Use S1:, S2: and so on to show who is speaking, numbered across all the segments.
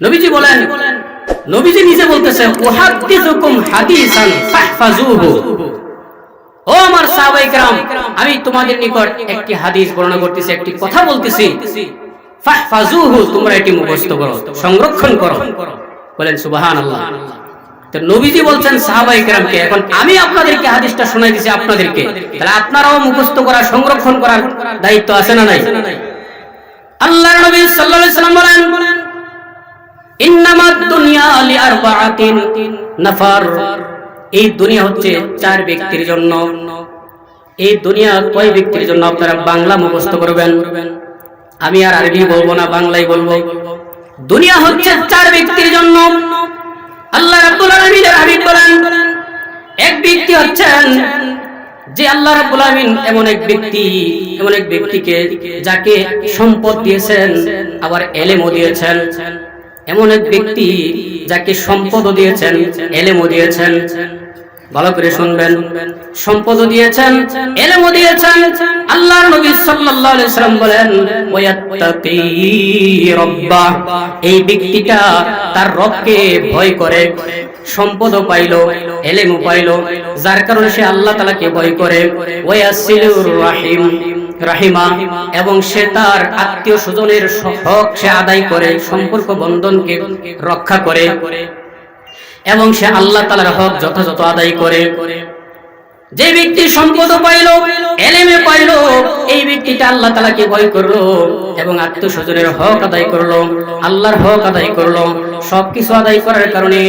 S1: নবীজি বলেন নবীজি নিজে বলতেছে উহাদ্দিসুকুম হাদিসান ফাহফাজুহু ও আমার সাহাবায়ে کرام আমি তোমাদের নিকট একটি হাদিস বর্ণনা করতেছি একটি কথা বলতেছি ফাহফাজুহু তোমরা এটি মুখস্থ করো সংরক্ষণ করো বলেন সুবহানাল্লাহ তো নবীজি বলছেন সাহাবাই কেরামকে এখন আমি আপনাদেরকে হাদিসটা শোনাই দিছি আপনাদেরকে তাহলে আপনারাও মুখস্থ করা সংরক্ষণ করার দায়িত্ব আছে না নাই আল্লাহর নবী সাল্লাল্লাহু আলাইহি সাল্লাম বলেন ইন্নামাদ দুনিয়া লিআরবাআতিন নাফার, এই দুনিয়া হচ্ছে চার ব্যক্তির জন্য। এই দুনিয়া কয় ব্যক্তির জন্য আপনারা বাংলা মুখস্থ করবেন? আমি আর আরবি বলব না বাংলাই বলব। দুনিয়া হচ্ছে চার ব্যক্তির জন্য। আল্লাহ রাব্বুল আলামিনের হাবিব এক ব্যক্তি হচ্ছেন যে আল্লাহ রাব্বুল আলামিন এমন এক ব্যক্তি, এমন এক ব্যক্তিকে যাকে সম্পদ দিয়েছেন, আবার এলেমও দিয়েছেন। এমন এক ব্যক্তি যাকে সম্পদও দিয়েছেন, এলেমও দিয়েছেন। ভালো করে শুনবেন। সম্পদও দিয়েছেন, এলেমও দিয়েছেন। আল্লাহর নবী সাল্লাল্লাহু আলাইহি সাল্লাম বলেন, ওয়াত্তাকি রব্বা। এই ব্যক্তিটা তার রবকে ভয় করে, সম্পদও পাইলো, এলেমও পাইলো। যার কারণে সে আল্লাহ তাআলাকে ভয় করে। ওয়াসিলুর রাহিম। রাহিমা এবং সে তার আত্মীয় স্বজনের হক সে আদায় করে, সম্পর্ক বন্ধনকে রক্ষা করে এবং সে আল্লাহ তালার হক যথাযথ আদায় করে। যে ব্যক্তি সম্পদ পাইল ব্যক্তিটা আল্লাহ তালাকে ভয় করল? এবং আত্মীয় স্বজনের হক আদায় করল, আল্লাহর হক আদায় করল। সবকিছু আদায় করার কারণে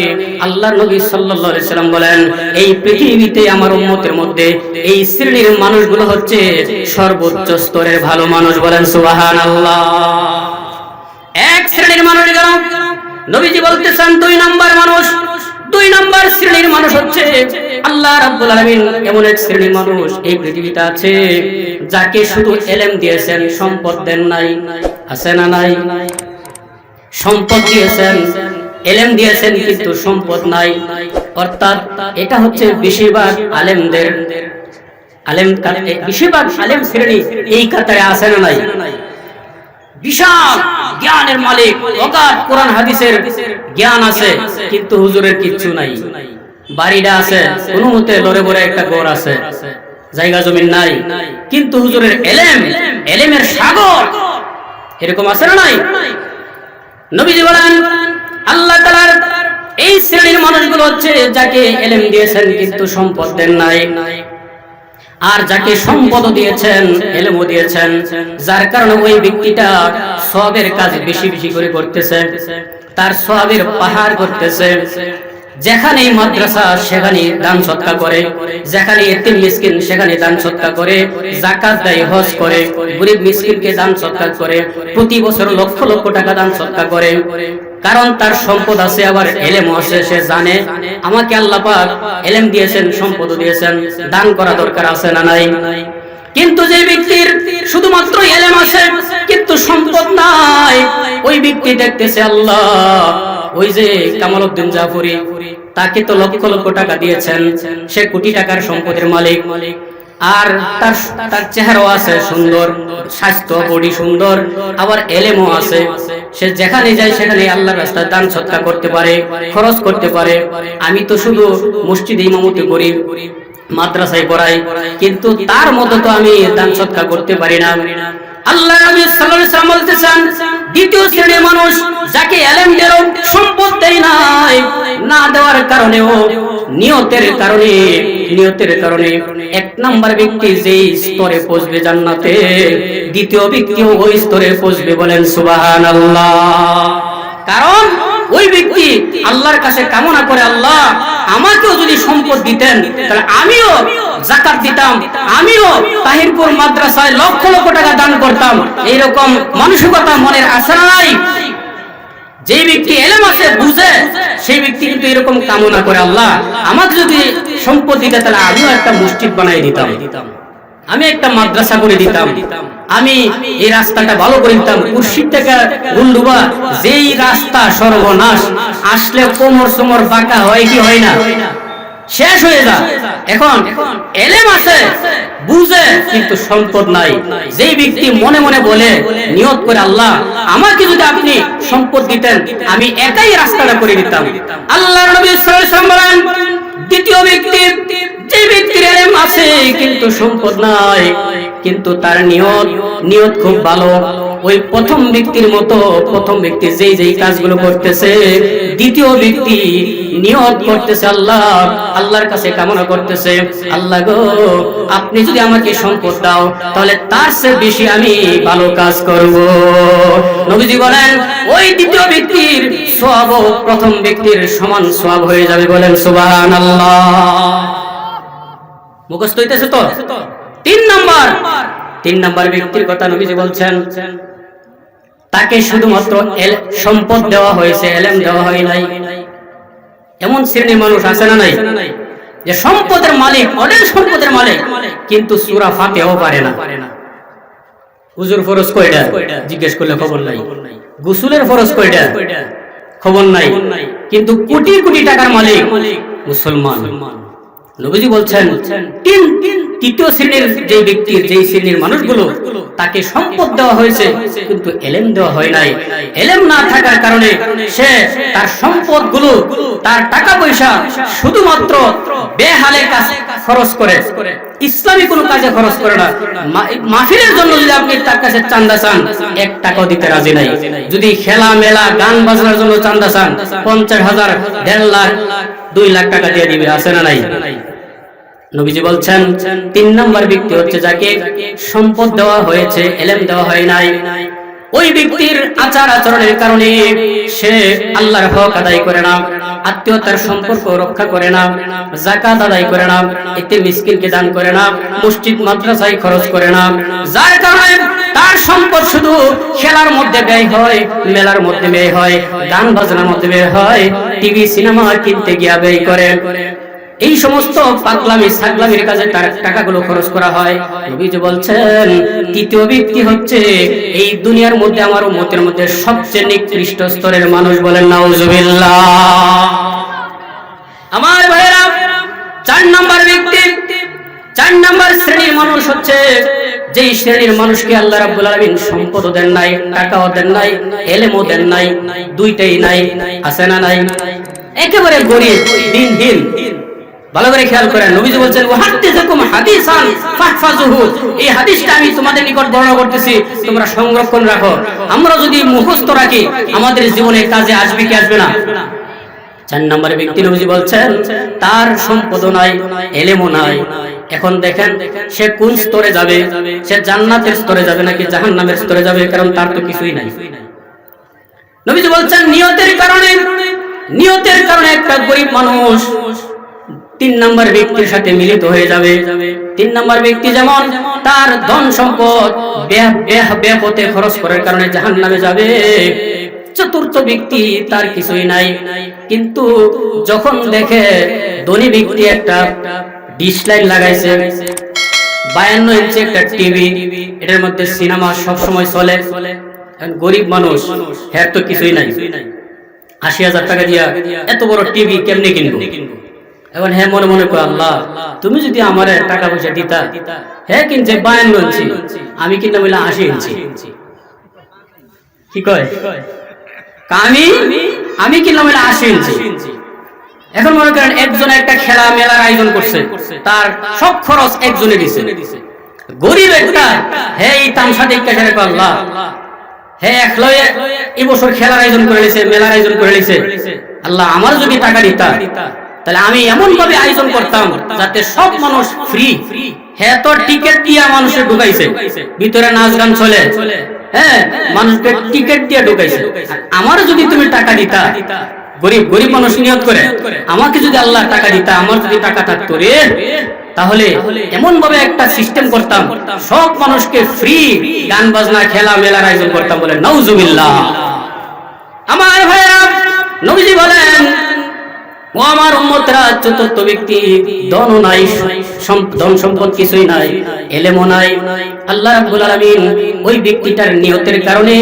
S1: আল্লাহ নবী সাল্লাম বলেন, এই পৃথিবীতে আমার উম্মতের মধ্যে এই শ্রেণির মানুষগুলো হচ্ছে সর্বোচ্চ স্তরের ভালো মানুষ। বলেন, সুবহানাল্লাহ। এক শ্রেণির মানুষ নবীজি বলতেছেন, দুই নাম্বার মানুষ শ্রেণির মানুষ হচ্ছে। আল্লাহ রাব্বুল আলামিন এমন এক শ্রেণির মানুষ এই পৃথিবীতে আছে, যাকে শুধু এলেম দিয়েছেন, সম্পদ দেন নাই, আছে না নাই? সম্পদ দিয়েছেন, এলেম দিয়েছেন, কিন্তু সম্পদ নাই। অর্থাৎ এটা হচ্ছে বেশিরভাগ আলেমদের, আলেম বেশিরভাগ আলেম শ্রেণি এই কাতারে আছে না নাই? বিশাল জ্ঞানের মালিক। অগাধ কোরআন, হাদিসের জ্ঞান আছে, কিন্তু হুজুরের কিচ্ছু নাই। বাড়িটা আছে, কোনো মতে লড়ে বড়ে একটা ঘর আছে, জায়গা জমিন নাই, কিন্তু হুজুরের এলেম, এলেমের সাগর, এরকম আছে না নাই? নবীজি বলেন, আল্লাহ তাআলার এই শ্রেণির মানুষগুলো হচ্ছে যাকে এলেম দিয়েছেন, কিন্তু সম্পদ দেন নাই। আর যাকে সম্পদ দিয়েছেন, এলেমও দিয়েছেন, যার কারণে ওই ব্যক্তিটা সবের কাজ বেশি বেশি করে করতেছে, তার সবের পাহাড় করতেছে। যেখানে মাদ্রাসা সেখানে দান সৎকা করে, যেখানে এতিম মিসকিন, সেখানে দান সৎকা করে জাকাত দেয়, হজ করে, গরিব মিসকিনকে দান সৎকার করে, প্রতি বছর লক্ষ লক্ষ টাকা দান সৎকার করে কারণ তার সম্পদ আছে, আবার এলেম আছে, সে জানে। আমাকে আল্লাহ পাক এলেম দিয়েছেন সম্পদ দিয়েছেন, দান করা দরকার আছে না নাই? কিন্তু যে ব্যক্তির শুধুমাত্র এলেম আছে, কিন্তু সম্পদ নাই, ওই ব্যক্তি দেখতেছে আল্লাহ, ওই যে কামাল উদ্দিন জাফরি, তাকে তো লক্ষ লক্ষ টাকা দিয়েছেন, সে কোটি টাকার সম্পদের মালিক। আর তার তার চেহারাও আছে সুন্দর, স্বাস্থ্য বডি সুন্দর, আবার এলেমও আছে। সে যেখানে যায় সেখানে আল্লাহর রাস্তায় দান সৎকার করতে পারে, খরচ করতে পারে। আমি তো শুধু মসজিদে ইমামতি করি, মাদ্রাসায় পড়াই, কিন্তু তার মতো তো আমি দান সৎকার করতে পারি না। আল্লাহ নবী সাল্লাল্লাহু আলাইহি বলতেছেন, দ্বিতীয় শ্রেণির মানুষ যাকে এলেম দিল সম্পদ দেয় নাই, না দেওয়ার কারণেও, নিয়তের কারণে নিয়তের কারণে এক নাম্বার ব্যক্তি যে স্তরে পৌঁছবে জান্নাতে, দ্বিতীয় ব্যক্তিও ওই স্তরে পৌঁছবে বলেন সুবহানাল্লাহ। কারণ ওই ব্যক্তি আল্লাহর কাছে কামনা করে, আল্লাহ আমাকেও যদি সম্পদ দিতেন, তাহলে আমিও জাকাত দিতাম। আমিও তাহিরপুর মাদ্রাসায় লক্ষ লক্ষ টাকা দান করতাম। এইরকম মানসিকতা মনের আশা নাই? যে ব্যক্তি এলেম আছে, বুঝে, সেই ব্যক্তি কিন্তু এরকম কামনা করে আল্লাহ, আমাকে যদি সম্পদ দিতে তাহলে আমিও একটা মসজিদ বানাই দিতাম। আমি একটা মাদ্রাসা করে দিতাম। আমি এই রাস্তাটা ভালো করে দিতাম। কুর্সির থেকে গুন্ডুবা যেই রাস্তা সর্বনাশ, আসলে কোমর সোমর বাঁকা হয় কি হয় না? শেষ হয়ে যায়। এখন এলেম আছে বুঝে কিন্তু সম্পদ নাই। যেই ব্যক্তি মনে মনে বলে নিয়ত করে আল্লাহ আমাকে যদি আপনি সম্পদ দিতেন আমি একাই রাস্তাটা করে দিতাম। আল্লাহ নবী সাল্লাল্লাহু আলাইহি দ্বিতীয় ব্যক্তি যে কিন্তু সম্পদ নাই, কিন্তু তার নিয়ত নিয়ত খুব ভালো। ওই প্রথম ব্যক্তির মতো, প্রথম ব্যক্তি যেই যেই কাজগুলো করতেছে, দ্বিতীয় ব্যক্তি নিয়ত করতেছে আল্লাহ, আল্লাহর কাছে কামনা করতেছে, আল্লাহ গো, আপনি যদি আমাকে সম্পদ দাও, তাহলে তার চেয়ে বেশি আমি ভালো কাজ করব। নবীজি বলেন, ওই দ্বিতীয় ব্যক্তির সব প্রথম ব্যক্তির সমান সব হয়ে যাবে বলেন সুবহানাল্লাহ। মুখস্থ হইতেছে তো? তিন নাম্বার। তিন নাম্বার ব্যক্তির কথা নবীজি বলছেন, তাকে শুধুমাত্র সম্পদ দেওয়া হয়েছে, এলেম দেওয়া হয় নাই। এমন শ্রেণির মানুষ আছে না নাই? যে সম্পদের মালিক, অনেক সম্পদের মালিক, কিন্তু সুরা ফাতেও পারে না। হুজুর ফরজ কয়টা? জিজ্ঞেস করলে খবর নাই। গুসুলের ফরজ কয়টা? খবর নাই। কিন্তু কোটি কোটি টাকার মালিক মুসলমান। নবীজি বলছেন তৃতীয় শ্রেণির যে ব্যক্তির যে শ্রেণির মানুষগুলো, তাকে সম্পদ দেওয়া হয়েছে, কিন্তু এলেম দেওয়া হয় নাই। এলেম না থাকার কারণে সে তার সম্পদগুলো তার টাকা পয়সা শুধুমাত্র বেহালে কাজ খরচ করে। ইসলামী কোনো কাজে খরচ করে না। মাহফিলের জন্য যদি আপনি তার কাছে চান্দা চান, এক টাকাও দিতে রাজি নাই। যদি খেলা মেলা গান বাজনার জন্য চান্দা চান, পঞ্চাশ হাজার, দেড় লাখ, দুই লাখ টাকা দিয়ে দিবে, আছে না নাই? নবীজি বলছেন, তিন নম্বর ব্যক্তি হচ্ছে যাকে সম্পদ দেওয়া হয়েছে, এলেম দেওয়া হয় নাই। ওই ব্যক্তির আচার আচরণের কারণে সে আল্লাহর হক আদায় করে না, আত্মীয়তার সম্পর্ক রক্ষা করে না জাকাত আদায় করে না, এতে মিসকিনকে দান করে না, মসজিদ, মাদ্রাসায় খরচ করে না। যার কারণে তার সম্পদ শুধু খেলার মধ্যে ব্যয় হয়, মেলার মধ্যে ব্যয় হয়, গান বাজনার মধ্যে ব্যয় হয়, টিভি, সিনেমা কিনতে গিয়া ব্যয় করে। এই সমস্ত পাগলামি, সাগলামির কাজে তার টাকাগুলো খরচ করা হয়। নবীজি বলছেন, তৃতীয় ব্যক্তি হচ্ছে এই দুনিয়ার মধ্যে আমার উম্মতের মধ্যে সবচেয়ে নিকৃষ্ট স্তরের মানুষ বলেন নাউজুবিল্লাহ। আমার ভাইরা চার নাম্বার ব্যক্তি, চার নাম্বার শ্রেণির মানুষ হচ্ছে যেই শ্রেণির মানুষকে আল্লাহ রাব্বুল আলামিন সম্পদও দেন নাই, টাকাও দেন নাই, এলেমও দেন নাই, দুইটাই নাই, আছে না নাই? একেবারে গরিব, দিনহীন ভালো করে খেয়াল করেন, নবীজি বলছেন ওয়াহাদিসুকুম হাদিসান ফাহফাজুহু এই হাদিসটা আমি তোমাদের নিকট বর্ণনা করতেছি, তোমরা সংরক্ষণ রাখো। আমরা যদি মুখস্থ রাখি, আমাদের জীবনে কাজে আসবে কি আসবে না? চার নম্বরে ব্যক্তি নবীজি বলছেন, তার সম্পদও নাই এলেমও নাই এখন দেখেন, সে কোন স্তরে যাবে? সে জান্নাতের স্তরে যাবে নাকি জাহান্নামের স্তরে যাবে? কারণ তার তো কিছুই নাই। নবীজি বলছেন, নিয়তের কারণে নিয়তের কারণে একটা গরিব মানুষ তিন নম্বর ব্যক্তির সাথে মিলিত হয়ে যাবে। তিন নম্বর ব্যক্তি যেমন তার ধন সম্পদ বে- বে- খরচ করার কারণে জাহান নামে যাবে। চতুর্থ ব্যক্তি তার কিছুই নাই। কিন্তু যখন দেখে ধনী ব্যক্তি একটা ডিশ লাইট লাগাইছে, বায়ান্ন ইঞ্চি একটা টিভি এটার মধ্যে সিনেমা সব সময় চলে গরিব মানুষ হ্যাঁ তো কিছুই নাই। আশি হাজার টাকা দিয়া এত বড় টিভি কেমনে কিনবো? এখন হ্যাঁ মনে মনে করে আল্লাহ, তুমি যদি আমার টাকা পয়সা দিতা হ্যাঁ কিনছে বায়ান্ন ইঞ্চি, আমি কিনতে বললাম আশি ইঞ্চি। কি কয়? আমি? আমি কিনলাম আশি ইঞ্চি। এখন মনে করেন একজন একটা খেলা মেলার আয়োজন করছে, তার সব খরচ একজনে দিছে। গরিব একটা, হে এই তামসা দেখতে সেরে আল্লাহ, হে একলয়ে এই বছর খেলার আয়োজন করে নিছে, মেলার আয়োজন করে নিছে, আল্লাহ, আমার যদি টাকা দিতা তাহলে আমি এমন ভাবে আয়োজন করতাম যাতে সব মানুষ ফ্রি হ্যাঁ তো টিকিট দিয়া মানুষের ঢুকাইছে। ভিতরে নাচ গান চলে। হ্যাঁ মানুষকে টিকিট দিয়ে ঢুকাইছে। আমার যদি তুমি টাকা দিতা, গরিব গরিব মানুষ নিয়ত করে, আমাকে যদি আল্লাহ টাকা দিতা, আমার যদি টাকা থাকতো রে, তাহলে এমন ভাবে একটা সিস্টেম করতাম। সব মানুষকে ফ্রি গান বাজনা, খেলা মেলার আয়োজন করতাম বলে নৌজুবিল্লাহ আমার ভাইরা নবীজি বলেন ও আমার উম্মতরা চতুর্থ ব্যক্তি ধন নাই সম- ধন সম্পদ কিছুই নাই এলেমও নাই আল্লাহ রাব্বুল আলামিন ওই ব্যক্তিটার নিয়তের কারণে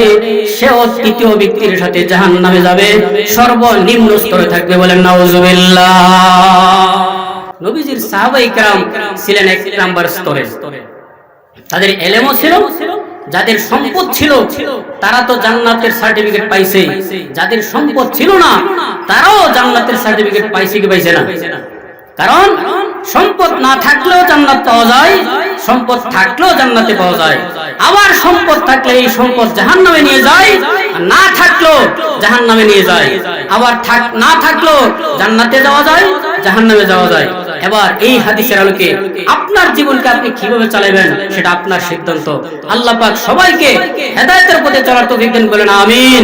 S1: সেও তৃতীয় ব্যক্তির সাথে জাহান্নামে যাবে সর্বনিম্ন স্তরে থাকবে বলেন নাউজুবিল্লাহ নবীজির সাহাবাই کرام ছিলেন এক নাম্বার স্তরে তাদের এলেমও ছিল যাদের সম্পদ ছিল, তারা তো জান্নাতের সার্টিফিকেট পাইছে। যাদের সম্পদ ছিল না, তারাও জান্নাতের সার্টিফিকেট পাইছে কি পাইছে না? কারণ সম্পদ না থাকলেও জান্নাত পাওয়া যায়, সম্পদ থাকলেও জান্নাতে পাওয়া যায়। আবার সম্পদ থাকলে এই সম্পদ জাহান্নামে নিয়ে যায় না থাকলেও জাহান্নামে নিয়ে যায়। আবার না থাকলেও জান্নাতে যাওয়া যায়, জাহান্নামে যাওয়া যায়। এবার এই হাদিসের আলোকে আপনার জীবনকে আপনি কীভাবে চালাবেন সেটা আপনার সিদ্ধান্ত। আল্লাহ পাক সবাইকে হেদায়েতের পথে চলার তৌফিক দেন বলেন আমিন।